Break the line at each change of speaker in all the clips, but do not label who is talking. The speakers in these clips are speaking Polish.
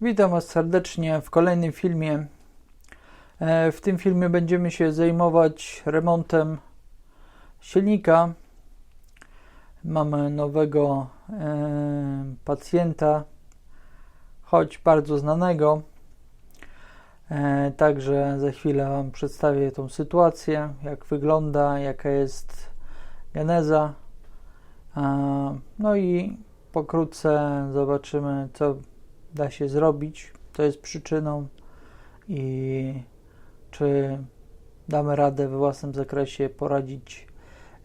Witam Was serdecznie w kolejnym filmie. E, W tym filmie będziemy się zajmować remontem silnika. Mamy nowego e, pacjenta, choć bardzo znanego. E, Także za chwilę Wam przedstawię tą sytuację, jak wygląda, jaka jest geneza. No i pokrótce zobaczymy, co da się zrobić, co jest przyczyną i czy damy radę we własnym zakresie poradzić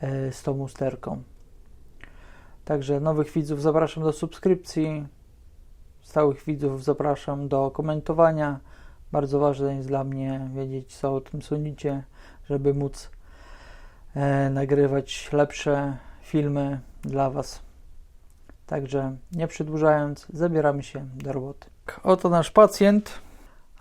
e, z tą usterką. Także nowych widzów zapraszam do subskrypcji, stałych widzów zapraszam do komentowania. Bardzo ważne jest dla mnie wiedzieć, co o tym sądzicie, żeby móc e, nagrywać lepsze filmy dla Was. Także nie przedłużając, zabieramy się do roboty. Oto nasz pacjent,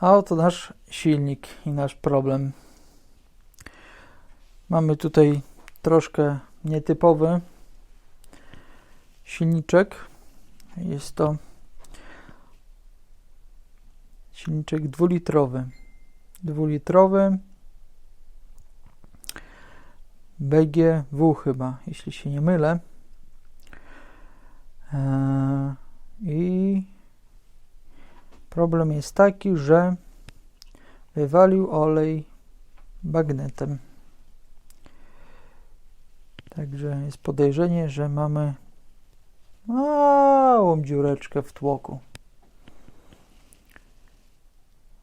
a oto nasz silnik i nasz problem. Mamy tutaj troszkę nietypowy silniczek. Jest to silniczek dwulitrowy. Dwulitrowy BGW chyba, jeśli się nie mylę. Eee, I problem jest taki, że wywalił olej bagnetem. Także jest podejrzenie, że mamy małą dziureczkę w tłoku.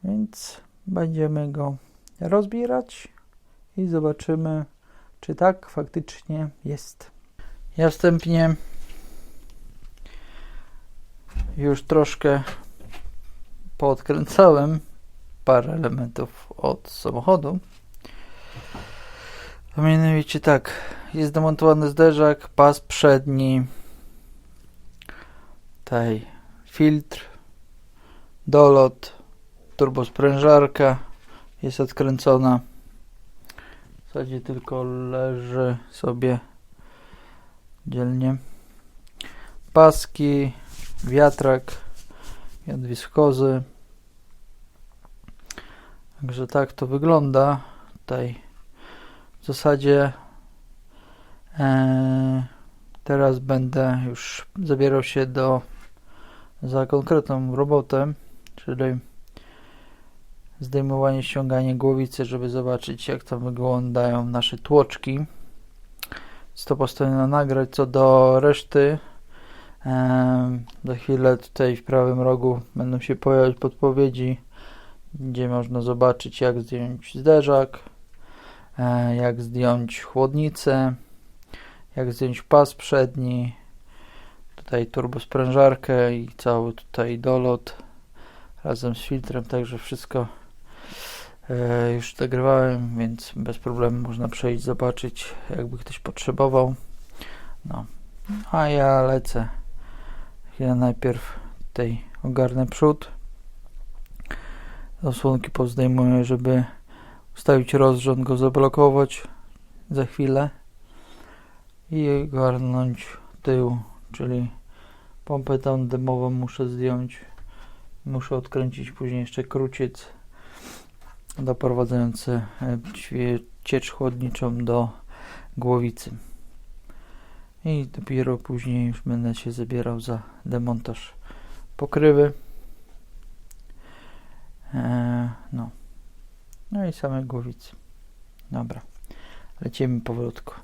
Więc będziemy go rozbierać i zobaczymy, czy tak faktycznie jest. Ja wstępnie już troszkę poodkręcałem parę elementów od samochodu. A mianowicie tak, jest demontowany zderzak, pas przedni, tutaj filtr, dolot, turbosprężarka jest odkręcona. W zasadzie tylko leży sobie dzielnie. Paski, wiatrak i od wiskozy. Także tak to wygląda. Tutaj w zasadzie e, teraz będę już zabierał się do za konkretną robotę, czyli zdejmowanie, ściąganie głowicy, żeby zobaczyć jak tam wyglądają nasze tłoczki. Jest to postanowione nagrać. Co do reszty Za chwilę tutaj w prawym rogu będą się pojawiać podpowiedzi, gdzie można zobaczyć jak zdjąć zderzak, e, jak zdjąć chłodnicę, jak zdjąć pas przedni, tutaj turbosprężarkę i cały tutaj dolot razem z filtrem, także wszystko e, już nagrywałem, więc bez problemu można przejść, zobaczyć jakby ktoś potrzebował. No, a ja lecę. Ja najpierw tutaj ogarnę przód. Osłonki pozdejmuję, żeby ustawić rozrząd, go zablokować za chwilę i ogarnąć tył, czyli pompę tam dymową muszę zdjąć. Muszę odkręcić później jeszcze kruciec doprowadzający e, ciecz chłodniczą do głowicy i dopiero później już będę się zabierał za demontaż pokrywy. Eee, no. No i same głowicy dobra. Lecimy powolutku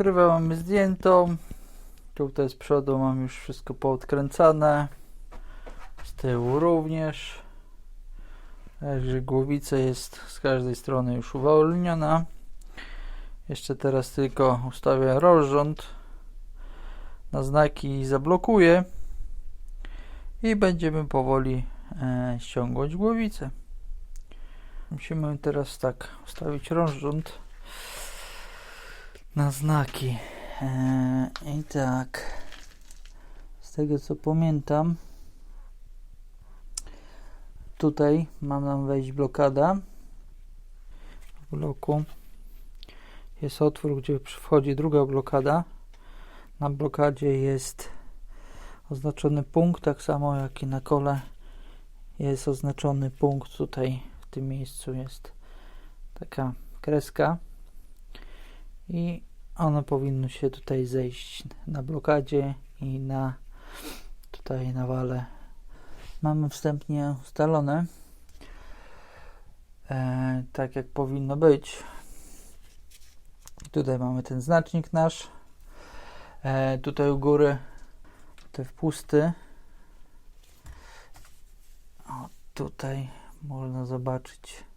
Pokrywę mamy zdjętą. Tutaj z przodu mam już wszystko poodkręcane. Z tyłu również. Także głowica jest z każdej strony już uwolniona. Jeszcze teraz tylko ustawię rozrząd na znaki i zablokuję. I będziemy powoli e, ściągać głowicę. Musimy teraz tak ustawić rozrząd na znaki. E, I tak, z tego co pamiętam, tutaj ma nam wejść blokada. W bloku jest otwór, gdzie wchodzi druga blokada. Na blokadzie jest oznaczony punkt, tak samo jak i na kole jest oznaczony punkt. Tutaj w tym miejscu jest taka kreska i one powinno się tutaj zejść na blokadzie i na tutaj na wale. Mamy wstępnie ustalone e, tak jak powinno być. Tutaj mamy ten znacznik nasz e, tutaj u góry te wpusty. O, tutaj można zobaczyć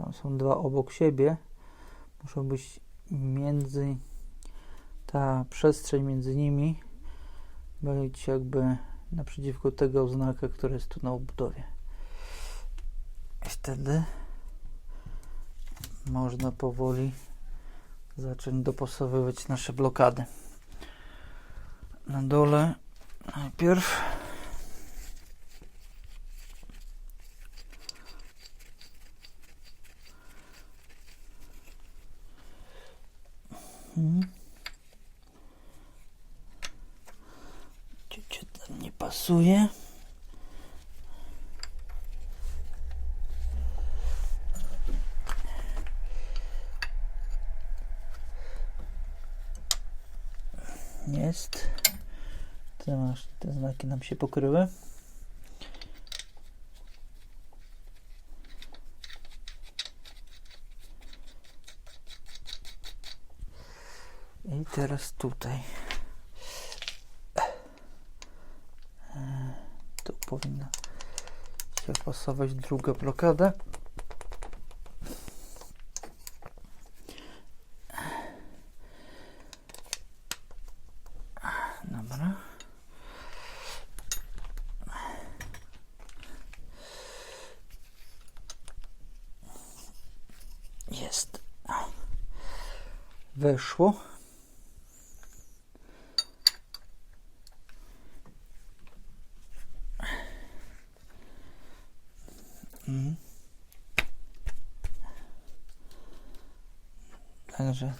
tam są dwa obok siebie muszą być między ta przestrzeń między nimi być jakby naprzeciwko tego znaka, który jest tu na obudowie. Wtedy można powoli zacząć dopasowywać nasze blokady. Na dole najpierw Mhm. Tam nie pasuje. Jest. Te, masz, te znaki nam się pokryły. I teraz tutaj. E, Tu powinna się pasować druga blokada. Jest. Weszło. Mhm.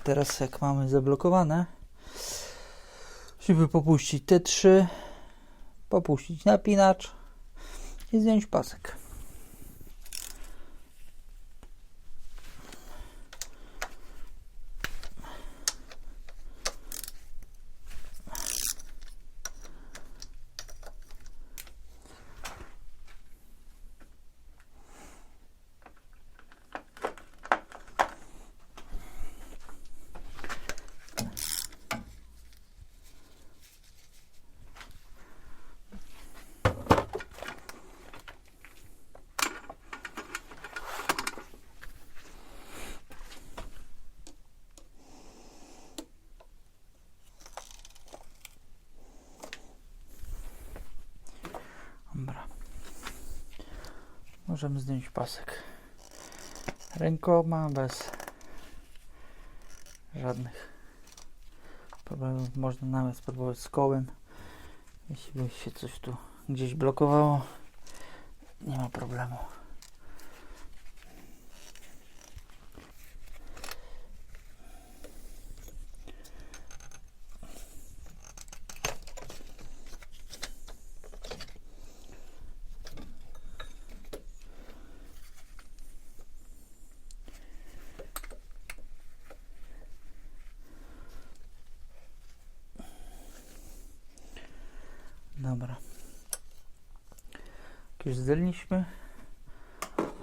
Teraz jak mamy zablokowane, musimy popuścić te trzy, popuścić napinacz i zdjąć pasek. Dobra. Możemy zdjąć pasek rękoma bez żadnych problemów. Można nawet spróbować z kołem. Jeśli by się coś tu gdzieś blokowało, nie ma problemu. Dobra. Już zdjęliśmy,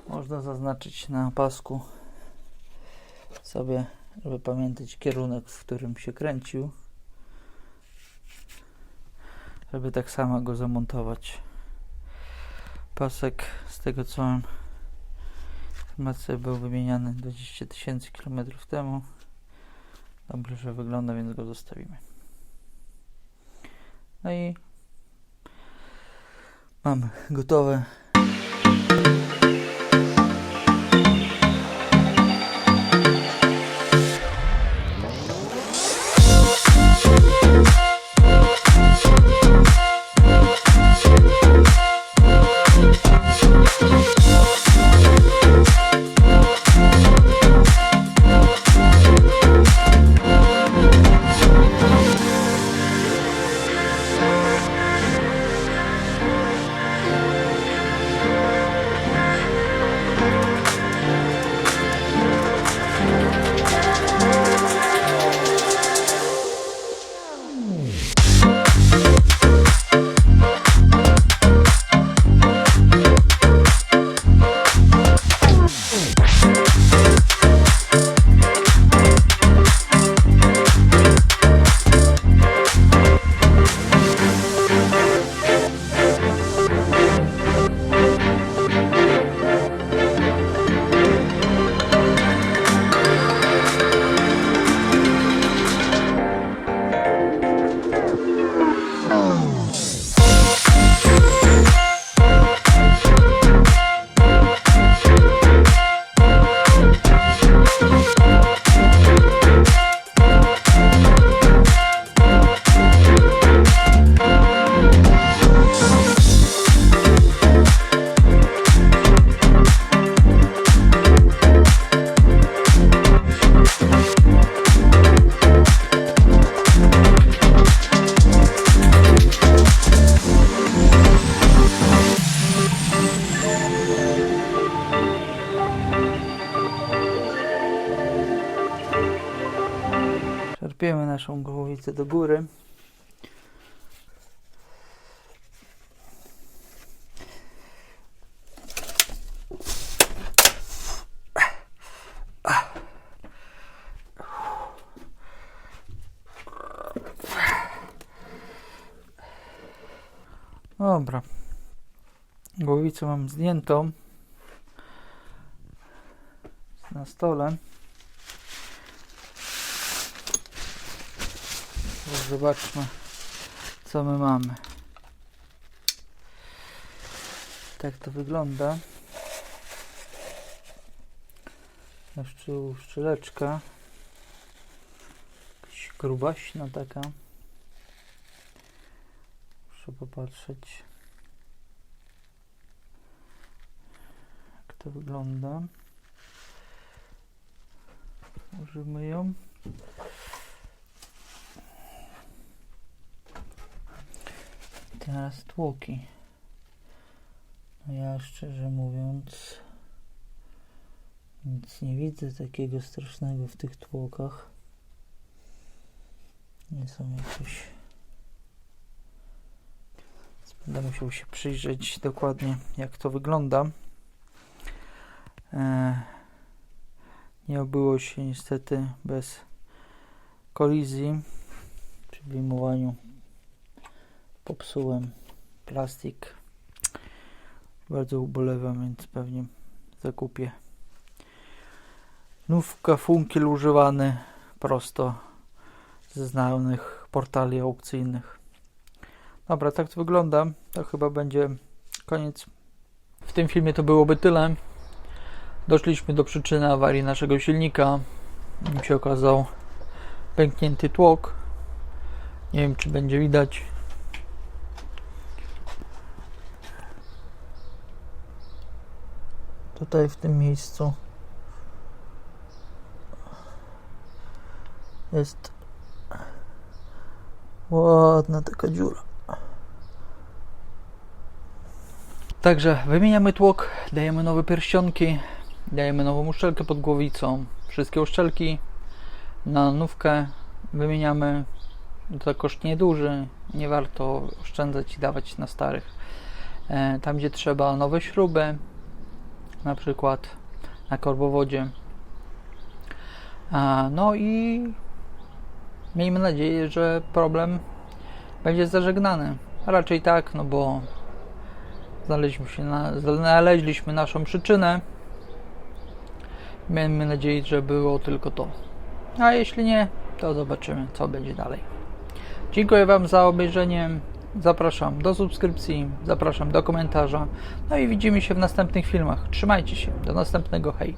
można zaznaczyć na pasku sobie, żeby pamiętać kierunek, w którym się kręcił. Żeby tak samo go zamontować. Pasek, z tego co mam informację, był wymieniany 20 tysięcy kilometrów temu. Dobrze, że wygląda, więc go zostawimy. No i mamy gotowe. Czerpiemy naszą głowicę do góry. Dobra. Głowicę mam zdjętą. Na stole. Zobaczmy, co my mamy. Tak to wygląda. Jeszcze szczeleczka. Jakaś grubaśna taka. Muszę popatrzeć. Jak to wygląda. Użyjmy ją. Teraz tłoki. No ja szczerze mówiąc nic nie widzę takiego strasznego w tych tłokach. Nie są jakieś. Będę musiał się przyjrzeć dokładnie jak to wygląda. E, nie obyło się niestety bez kolizji przy wyjmowaniu popsułem plastik. Bardzo ubolewam, więc pewnie zakupię nówka funkiel używany prosto ze znanych portali aukcyjnych. Dobra, tak to wygląda. To chyba będzie koniec. W tym filmie to byłoby tyle. Doszliśmy do przyczyny awarii naszego silnika. Jak się okazał pęknięty tłok. Nie wiem, czy będzie widać. Tutaj w tym miejscu jest ładna taka dziura. Także wymieniamy tłok, dajemy nowe pierścionki, dajemy nową uszczelkę pod głowicą. Wszystkie uszczelki na nówkę wymieniamy. To koszt nieduży, nie warto oszczędzać i dawać na starych. E, Tam gdzie trzeba nowe śruby, na przykład na korbowodzie no i miejmy nadzieję, że problem będzie zażegnany. Raczej tak, no bo znaleźliśmy, się na, znaleźliśmy naszą przyczynę. Miejmy nadzieję, że było tylko to. A jeśli nie, to zobaczymy, co będzie dalej. Dziękuję Wam za obejrzenie. Zapraszam do subskrypcji, zapraszam do komentarza. No i widzimy się w następnych filmach. Trzymajcie się. Do następnego. Hej.